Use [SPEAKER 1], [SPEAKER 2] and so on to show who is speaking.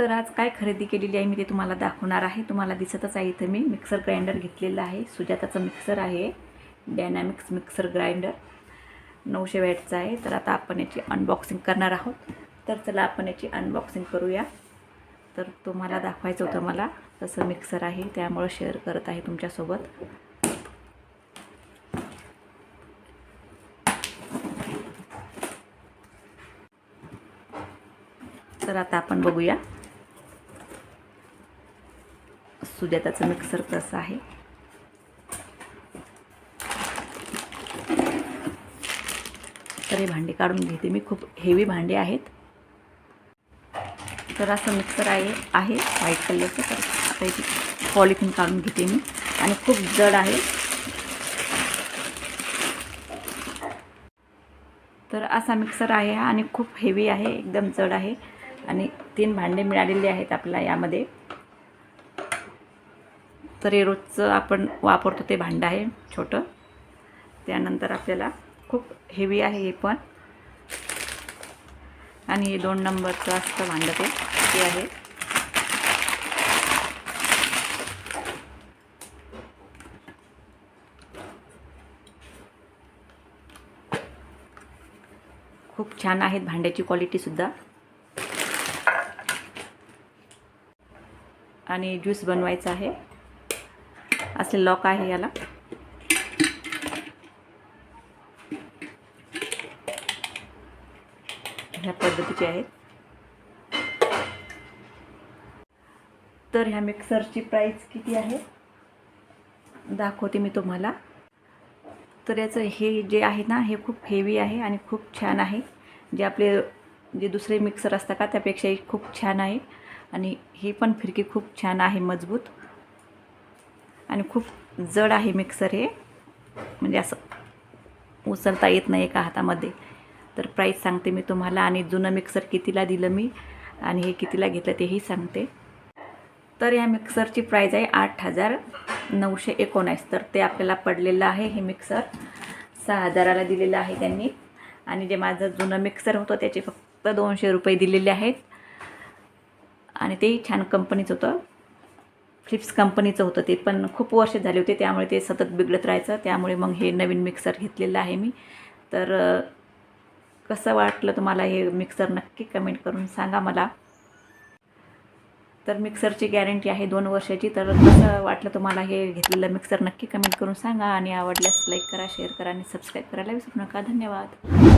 [SPEAKER 1] तर आज काय खरेदी केलेली आहे मी ते तुम्हाला दाखवणार आहे. तुम्हाला दिसतच आहे इथं मी मिक्सर ग्राइंडर घेतलेलं आहे. सुजाताचं मिक्सर आहे. Dynamics mixer grinder. नऊशे वॅटचं आहे. तर आता आपण याची अनबॉक्सिंग करणार आहोत. तर चला आपण याची अनबॉक्सिंग करूया. तर तुम्हाला दाखवायचं होतं मला तसं मिक्सर आहे. त्यामुळं शेअर करत आहे तुमच्यासोबत. तर आता आपण बघूया. सुजाताचं मिक्सर कसं आहे. तर हे भांडे काढून घेते मी. खूप हेवी भांडे आहेत. तर असं मिक्सर आहे आहे व्हाईट कलरचं तर आता इथे पॉलिथिन काढून घेते मी. आणि खूप जड आहे. तर असा मिक्सर आहे हा आणि खूप हेवी आहे एकदम जड आहे. आणि तीन भांडे मिळालेले आहेत आपल्याला यामध्ये. तर हे रोजचं आपण वापरतो ते भांडं आहे छोटं. त्यानंतर आपल्याला खूप हेवी आहे हे पण. आणि हे दोन नंबरचं असतं भांडं ते ते आहे. खूप छान आहेत भांड्याची क्वालिटीसुद्धा आणि ज्यूस बनवायचा आहे. असे लॉक आहे याला. ह्या पद्धतीचे आहेत. तर ह्या मिक्सरची प्राईस किती आहे? दाखवते मी तुम्हाला. तर याचं हे जे आहे ना हे खूप हेवी आहे आणि खूप छान आहे. जे आपले जे दुसरे मिक्सर असतात का त्यापेक्षाही खूप छान आहे. आणि ही पण फिरकी खूप छान आहे मजबूत. आणि खूप जड आहे मिक्सर हे. म्हणजे असं उचलता येत नाही एका हातामध्ये. तर प्राईस सांगते मी तुम्हाला आणि जुनं मिक्सर कितीला दिलं मी आणि हे कितीला घेतलं तेही सांगते. तर या मिक्सरची प्राईज आहे आठ हजार नऊशे एकोणास. तर ते आपल्याला पडलेलं आहे हे मिक्सर सहा हजाराला दिलेलं आहे त्यांनी. आणि जे माझं जुनं मिक्सर होतं त्याचे फक्त दोनशे रुपये दिलेले आहेत. आणि तेही छान कंपनीचं होतं. फिप्स कंपनीचं होतं ते पण खूप वर्ष झाले होते त्यामुळे ते सतत बिघडत राहायचं. त्यामुळे मग हे नवीन मिक्सर घेतलेलं आहे मी. तर कसं वाटलं तुम्हाला हे मिक्सर नक्की कमेंट करून सांगा मला. तर मिक्सरची गॅरंटी आहे दोन वर्षाची. तर कसं वाटलं तुम्हाला हे घेतलेलं मिक्सर नक्की कमेंट करून सांगा. आणि आवडल्यास लाईक करा शेअर करा आणि सबस्क्राईब करायला विसरू नका. धन्यवाद.